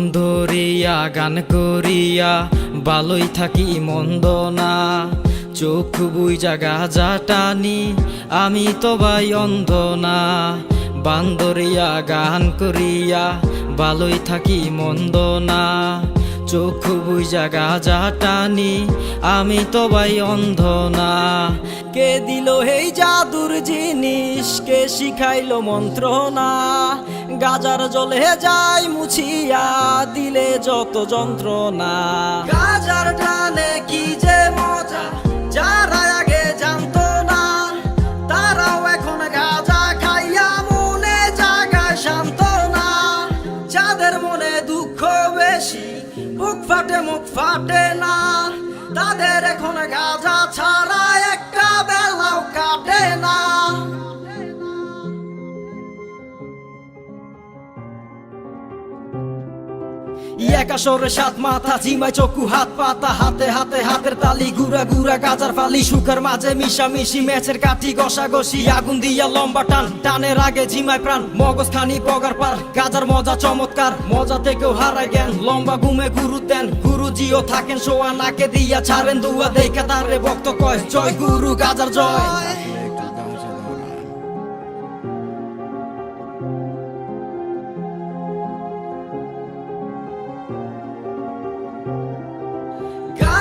বান্ধরিয়া গান করিয়া, ভালোই থাকি মন্দ না। চোখ বুই জাগা যা টানি, আমি তো ভাই অন্ধ না। বান্দরিয়া, গান করিয়া, ভালোই থাকি মন্দ না। চোখ বুঝা গাজা টানি, আমি তো ভাই অন্ধ না। কে দিল এই জাদুর জিনিস, কে শিখাইলো মন্ত্র না গাজার জলে যাই মুছিয়া, দিলে যত যন্ত্রণা। গাজার টানে কি যে মজা, যারা ফাটে না। তাদের এখন গাজা ছাড়া একা সরে সাত মাথা জিমাই চকু হাত পাতা হাতে হাতে হাতের তালি, গুড়া গুড়া গাজার ফালি, সুখের মাঝে মিশা মিশি ম্যাচের কাঠি ঘষা ঘষি আগুন দিয়া লম্বা টান, টানের আগে জিমাই প্রাণ মগজ খানি পগার পার, গাজার মজা চমৎকার, মজা থেকেও হারাই জ্ঞান, লম্বা ঘুমে গুরু দেন, গুরুজিও থাকেন সোয়া নাকে দিয়া, ছাড়েন দুয়া, দেখা তারে ভক্ত কয়, জয় গুরু, গাজার জয়।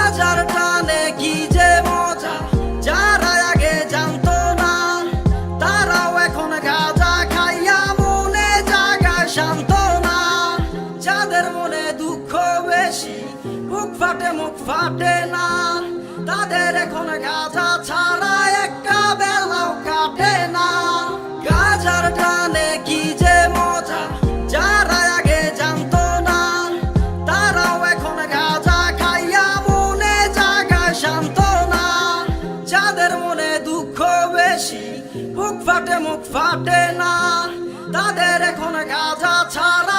গাজার টানে কি যে মজা? যারা আগে জানতো না, তারাও এখন গাজা খাইয়া মনে জাগায় শান্ত না। যাদের মনে দুঃখ বেশি, বুক ফাটে, মুখ ফাটে না। তাদের এখন গাজা ছাড়া একটা বেলাও কাটে না। গাজার টানে ফাটে মুখ ফাটে না। তাদের এখন গাজা ছাড়া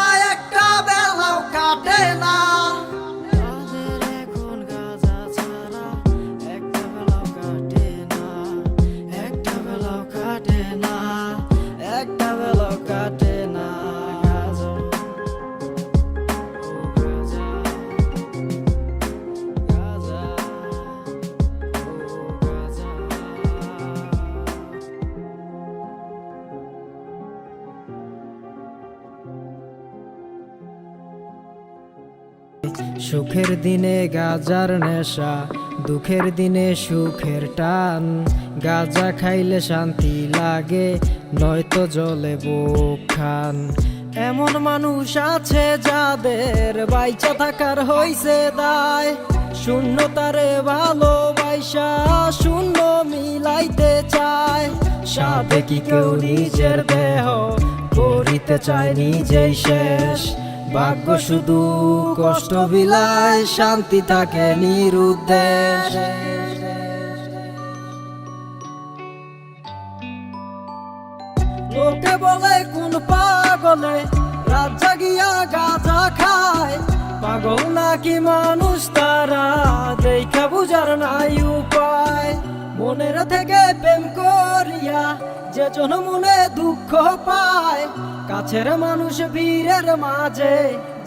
সুখের দিনে গাজার নেশা, দুঃখের দিনে সুখের টান। গাজা খাইলে শান্তি লাগে, নয়তো জলে বুক খান। এমন মানুষ আছে যাদের বাইচা থাকার হইছে দায়। শূন্য তারে ভালোবাসা শূন্য মিলাইতে চায়। সাধে কি কেউ নিজের দেহ, করিতে চায় নিজেই শেষ। ভাগ্য শুধু কষ্ট বিলায়, শান্তি থাকে নিরুদ্দেশ। লোকে বলে, কোন পাগলে রাত জাগিয়া গাঁজা খায়। পাগল নাকি মানুষ, তারা দেখা বুঝার নাই মনের থেকে প্রেম করিয়া যে জন মনে দুঃখ পায় কাছের মানুষ ভিড়ের মাঝে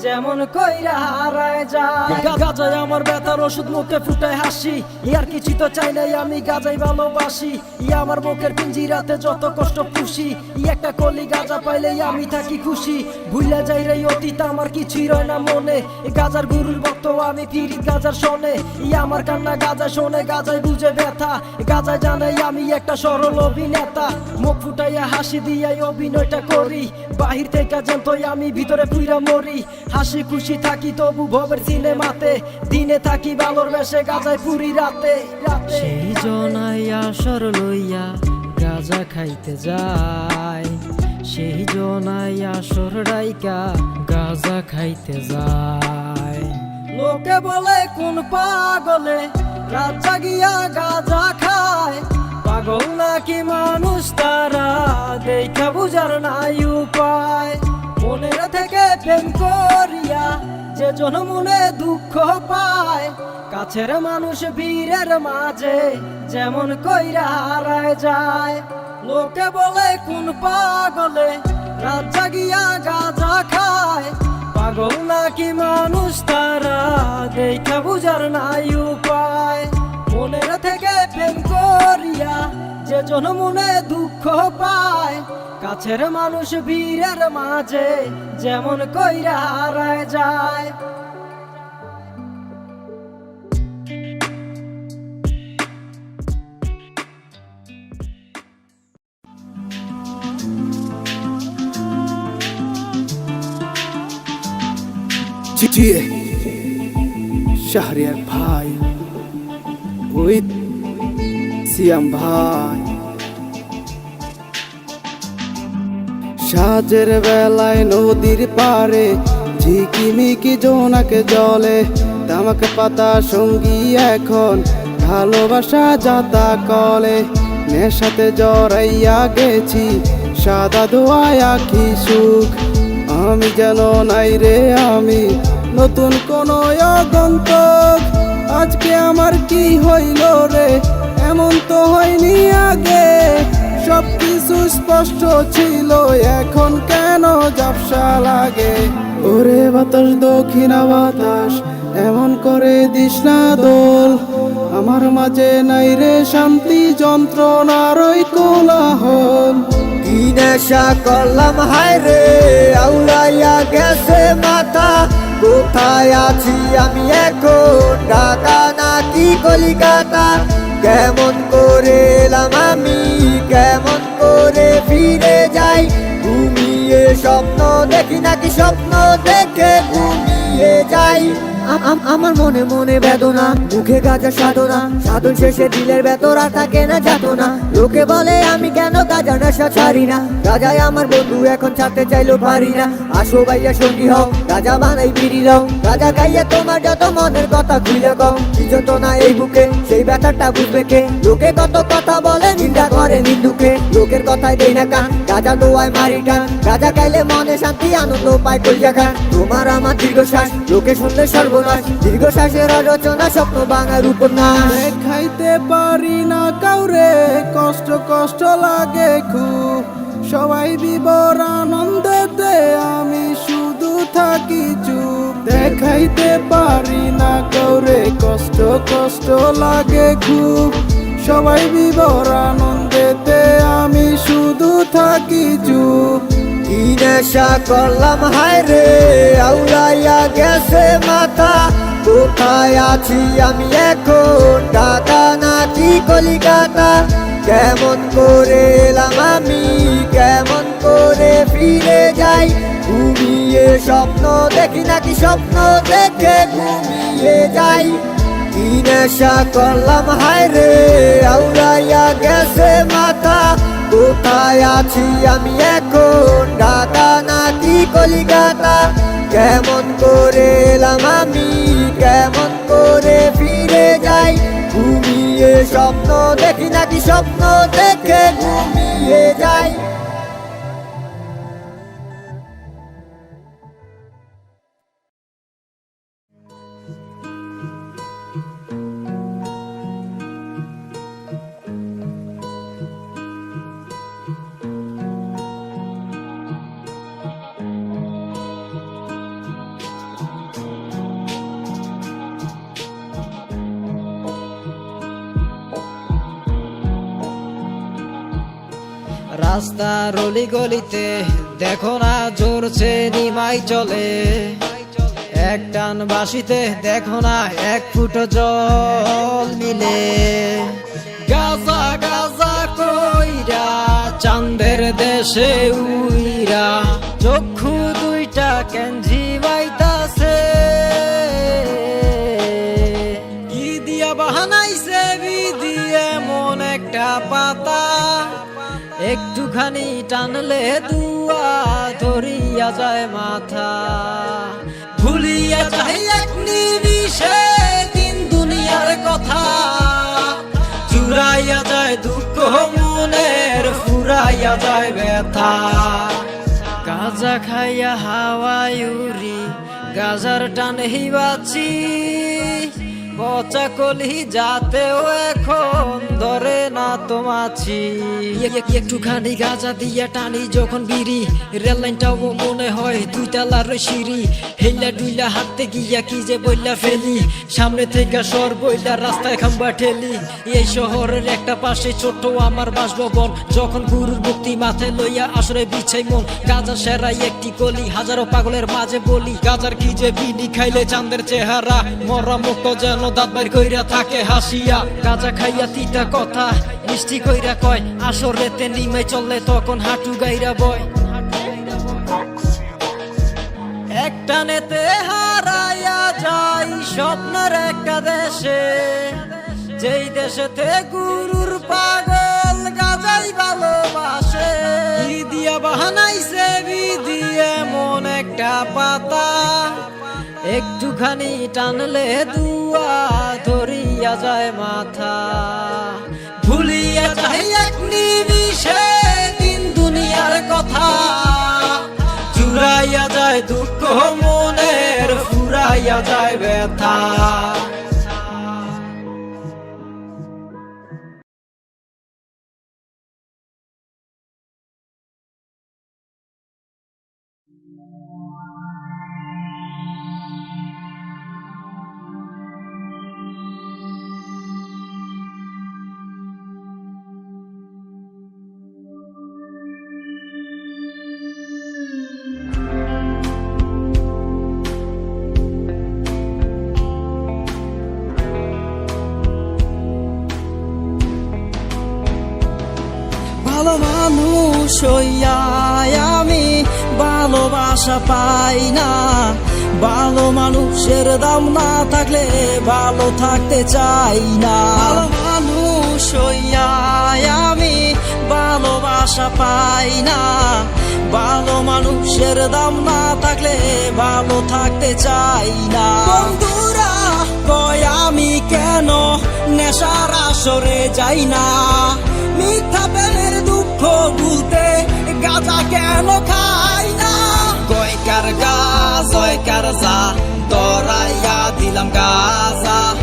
যেমন কইরা হারায় যায়। গাজায় আমার ব্যথার ওষুধ মুখে ফুটায় হাসি। ইয়ার কিছু তো চাই নাই, আমি গাজাই ভালোবাসি। ইয়া আমার মুখের পিঞ্জিরাতে যত কষ্ট খুশি ই একটা কলি গাজা পাইলেই আমি থাকি খুশি। ভুলে যাই রে, অতীত আমার কিছুই রয় না মনে। গাজার গুরুর ভক্ত, আমি ফিরি গাজার শোনে ইয়া আমার কান্না গাজা শোনে, গাজায় বুঝে ব্যথা। গাজায় জানাই আমি একটা সরল অভিনেতা। মুখ ফুটাইয়া হাসি দিয়াই অভিনয়টা করি। বাহির থেকে জানতোই আমি ভিতরে পুইরা মরি। হাসি খুশি থাকি তবু ভবের সিনেমাতে। দিনে থাকি বালর বেশে গাজায় পুরি রাতে। সেই জনাই আসর লইয়া গাজা খাইতে যায়। সেই জনাই আসর রাইকা গাজা খাইতে যায়। লোকে বলে কোন পাগলে রাত জাগিয়া গাজা খায়? পাগল নাকি মানুষ তারা দেখা বুঝার নাই উপায়। মনের থেকে প্রেম করিয়া যে জন মনে দুঃখ পায়, কাছের মানুষ বীরের মাঝে যেমন কইরা হারায় যায়। লোকে বলে, কোন পাগলে রাত জাগিয়া গাঁজা খায়? পাগল নাকি মানুষ তারা দেখা বুঝার নাই উপায়। মনের থেকে প্রেম করিয়া যে জন মনে দুঃখ পায় কাছের মানুষ বীরের মাঝে যেমন কইরা হারায় যায়। শাহরিয়ার ভাই ওই সিয়াম ভাই। সাজের বেলায় নদীর পারে ঝিকিমিকি জোনাকে জলে। তামাক পাতা সঙ্গী এখন ভালোবাসা যাতা কলে। নেশাতে জড়াইয়া গেছি সাদা দোয়ায় আখি সুখ। আমি যেন নাই রে আমি নতুন কোন আগন্তক আজকে আমার কি হইল রে? এমন তো হয়নি আগে। সব কিছু স্পষ্ট ছিল, এখন কেন জাপসা লাগে? ওরে বাতাস, দক্ষিণা বাতাস, এমন করে দিস না দোল। আমার মাঝে নাই রে শান্তি, যন্ত্রণার ওই কোলাহল। কি নেশা করলাম, হায় রে আউলাইয়া গেছে মাথা। কোথায় আছি আমি এখন? ঢাকা নাকি কলিকাতা? কেমন করে এলাম আমি? কেমন করে ফিরে যাই? ঘুমিয়ে স্বপ্ন দেখি নাকি স্বপ্ন দেখে ঘুমিয়ে যাই? আমার মনে মনে বেদনা, মুখে গাজা সাধনা, সাধন শেষে দিলের বেতরা থাকে না যাত না লোকে বলে, আমি কেন গাজা নেশা ছাড়ি না? রাজাই আমার বন্ধু এখন ছাড়তে চাইলো পারি না। আসো ভাইয়া, সঙ্গী হও, রাজা বানাই বিড়ি দাও রাজা গাইয়া তোমার যত মনের কথা খুলে কও। কিছু তো না এই বুকে, সেই ব্যাপারটা বুঝবে কে? লোকে কত কথা বলে, নিন্দা করে নিন্দুকে। লোকের কথায় দেই না কান রাজা দোয়ায় মারি টান। রাজা গাইলে মনে শান্তি, আনন্দ পায় কই জায়গা তোমার আমার দীর্ঘশ্বাস, লোকে শুনলে সর্বনাশ রচনা স্বপ্ন বাঙার উপন্যাস খাইতে পারি না কাউরে, কষ্ট কষ্ট লাগে খুব। সবাই বিবর আনন্দেতে আমি শুধু থাকি চুপ। দেখাইতে পারি না কাউরে, কষ্ট কষ্ট লাগে খুব। সবাই বিবর আনন্দেতে আমি শুধু থাকি চুপ। কি নেশা করলাম, হায় রে আউলাইয়া গেছে মাথা। কোথায় আছি আমি এখন? ঢাকা নাকি কলিকাতা? কেমন করে এলাম আমি? কেমন করে ফিরে যাই? ঘুমিয়ে স্বপ্ন দেখি নাকি স্বপ্ন দেখে ঘুমিয়ে যাই? কি নেশা করলাম, হায় রে আউলাইয়া গেছে মাথা। কোথায় আছি আমি এখন? ঢাকা নাকি কলিকাতা? কেমন করে এলাম আমি? কেমন করে ফিরে যাই? ঘুমিয়ে স্বপ্ন দেখি নাকি স্বপ্ন দেখে ঘুমিয়ে যাই? অলি গলিতে দেখো না জোরছে নিমাই চলে এক টান বাসিতে দেখো না এক ফুট জল মিলে। গাজা গাজা কইরা চান্দের দেশে উইরা, চক্ষু দুইটা কেঞ্জি একটুখানি টানলে দুয়া ধরিয়া যায় মাথা। ভুলিয়া যায় এক নিমিষে দিন দুনিয়ার কথা। চুরাইয়া যায় দুঃখ মনের, ফুরাইয়া যায় ব্যথা। গাজা খাইয়া হাওয়ায় উড়ি, গাজার টান হিবাচি পচা কলি যাতেও এখন ধরে না তোমাছি। একটুখানি গাজা দিয়া টানি যখন বিড়ি। রেল লাইনটাও মনে হয় দুই তালার সিঁড়ি। হেইলা ডুইলা হাতে গিয়া কি যে বইলা ফেলি। সামনে থেকে সর বইলা রাস্তায় খাম্বা ঠেলি। এই শহরের একটা পাশে ছোট্ট আমার বাসভবন। যখন গুরুর মুক্তি মাথায় লইয়া আসরে বিছাই মন। গাজা সেরাই একটি গলি হাজারো পাগলের মাঝে বলি, গাজার কি যে বিনি খাইলে চাঁদের চেহারা, মরা মুক্ত যেন দাঁত বাইর কইরা থাকে হাসিয়া, গাজা খাইয়া তিতা কথা, মিষ্টি কইরা কয়, আসরেতে নিমে চললে তখন হাঁটু গাইরা বয়। একটা নেতে হারাইয়া যাই, স্বপ্নের একটা দেশে। যেই দেশেতে গুরুর পাগল গাজাই ভালোবাসে একটুখানি টানলে দুয়া ধরিয়া যায় মাথা। ভুলিয়া যায় এক নিমিষে দিন দুনিয়ার কথা। চুরাইয়া যায় দুঃখ মনের, ফুরাইয়া যায় ব্যথা। ভালোবাসা পাই না। ভালো মানুষের দাম না থাকলে ভালো থাকতে চাই না। ভালো মানুষ হইয়া আমি ভালোবাসা পাই না। ভালো মানুষের দাম না থাকলে ভালো থাকতে চাই না। বন্ধুরা, কয় আমি কেন নেশার আসরে যাই না? মিথ্যা প্রেমের দুঃখ ভুলতে গাজা কেন কয়কার গাছ কয়কার যা। দরাইয়া দিলাম গাজা।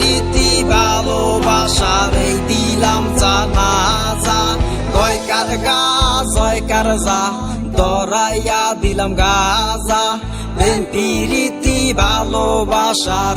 রীতি, ভালোবাসা রে দিলাম জানাজা। কয়কার গাছ কয়কার যা। দরাইয়া দিলাম গাজা। রীতি ভালোবাসার,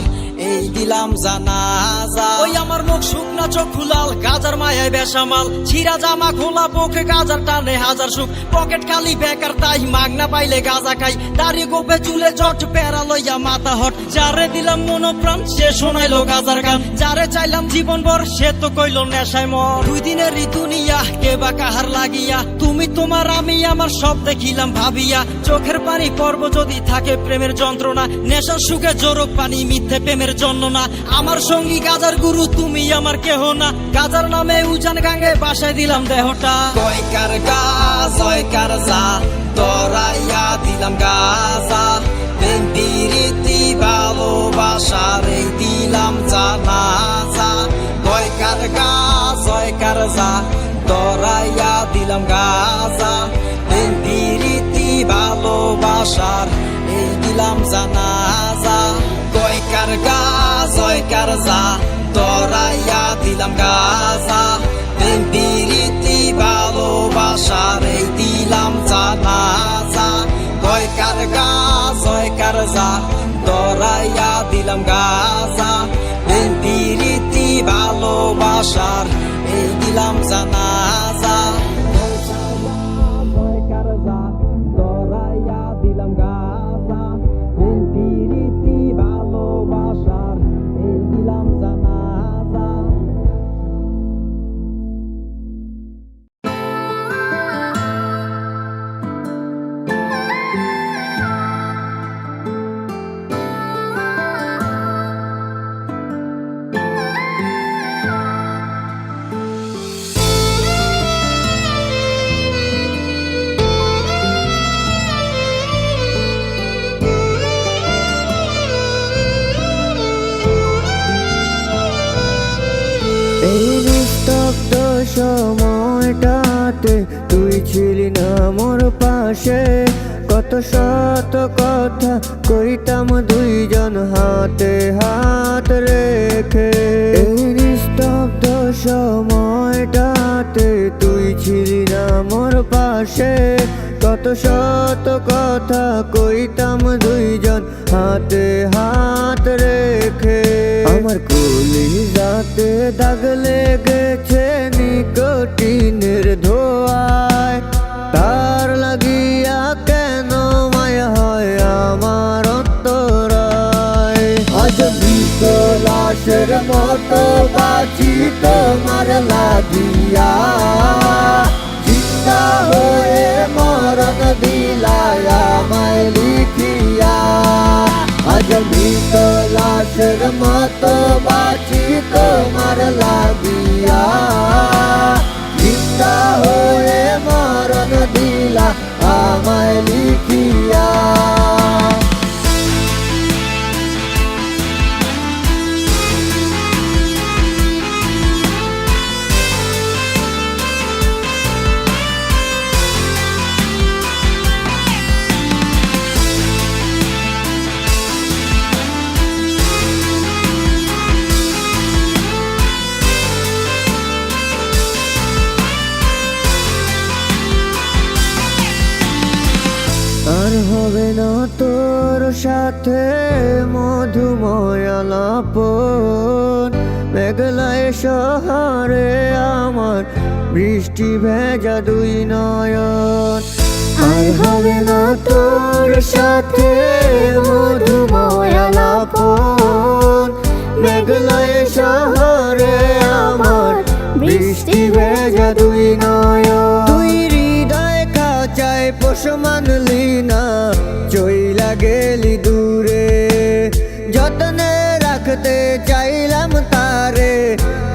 এই দিলাম জানাজা। ওই আমার মুখ শুকনা চোখ খুলাল গাজার মায়ায় বেসামাল ছিরা জামা খোলা পোখে গাজার টানে হাজার সুখ। পকেট খালি বেকার, তাই মাগনা পাইলে গাজা খাই। দাড়ি গোপে চুলে জট পেরা লইয়া মাথা হট। যারে দিলাম মনোপ্রাণ, সে শোনাইলো গাজার গান। যারে চাইলাম জীবন ভর, সে তো কইল নেশায় মর। দুই দিনের ঋতু নিয়া, কে বা কাহার লাগিয়া। তুমি তোমার, আমি আমার সব দেখিলাম ভাবিয়া। চোখের পানি পর্ব যদি থাকে প্রেমের যন্ত্রণা নেশার সুখে জোরক পানি মিথ্যে প্রেমের জন্য না। আমার সঙ্গী গাজার গুরু, তুমি আমার কেহ না। গাজার নামে উজান গাঙ্গে বাসায় দিলাম দেহটা। কয়কার গাছ কয়কার যা দরাইয়া দিলাম গাজা। রীতি, ভালোবাসা রে দিলাম জানাজা। কয়কার গাছ কয়কার যা দরাইয়া দিলাম গাজা। রীতি, ভালোবাসার দিলাম জানাজা। কয়কার গাছ কয়কার যা দরাইয়া দিলাম গাজা। রীতি ভালোবাসার এই দিলাম জানাজা। কয়কার গাছ কয়কার যা দরাইয়া দিলাম গাজা। রীতি ভালোবাসার এই দিলাম জানাজা। পাশে কত শত কথা কইতাম দুইজন হাতে হাত রেখে। নিস্তব্ধ সময়টাতে তুই ছিলি না মোর পাশে। কত শত কথা কইতাম দুইজন হাতে হাত রেখে। আমার কলি যাতে দাগ লেগেছে নিকটিনের ধোয়ায়। তার লাশের মতো বাঁচি তোমার লাগিয়া। জিন্দা হয়ে মরণ দিলায় আমায় লিখিয়া। আজ মৃত লাশের মতো বাঁচি তোমার লাগিয়া। জিন্দা হয়ে মরণ দিলা আমায় লিখিয়া। বৃষ্টি ভেজা দুই নয়ন। আর হবে না তোর সাথে মধুময় আলাপন মেঘলায় শহরে আমার বৃষ্টি ভেজা দুই নয়ন। তুই হৃদয় খাঁচায় পোষ মানলি না চইলা গেলি দূরে। যতনে রাখতে চাইলাম তারে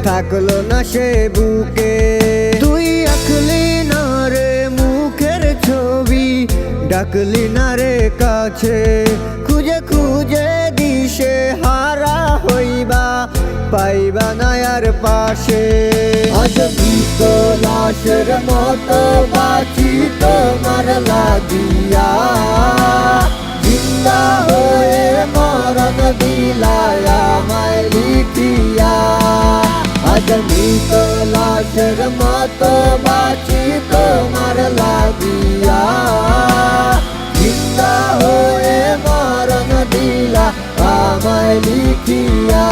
থাকল না সে বুকে। তুই আঁকলি না রে মুখের ছবি, ডাকলি না রে কাছে। খুঁজে খুঁজে দিশে হারা হইবা, পাইবা না আর পাশে। লাশের মতো বাঁচি তোমার লাগিয়া। জিন্দা হয়ে মরণ দিলায় আজ মৃত লাশের মতো বাঁচি তোমার লাগিয়া জিন্দা হয়ে মরণ দিলা আমায় লিখিয়া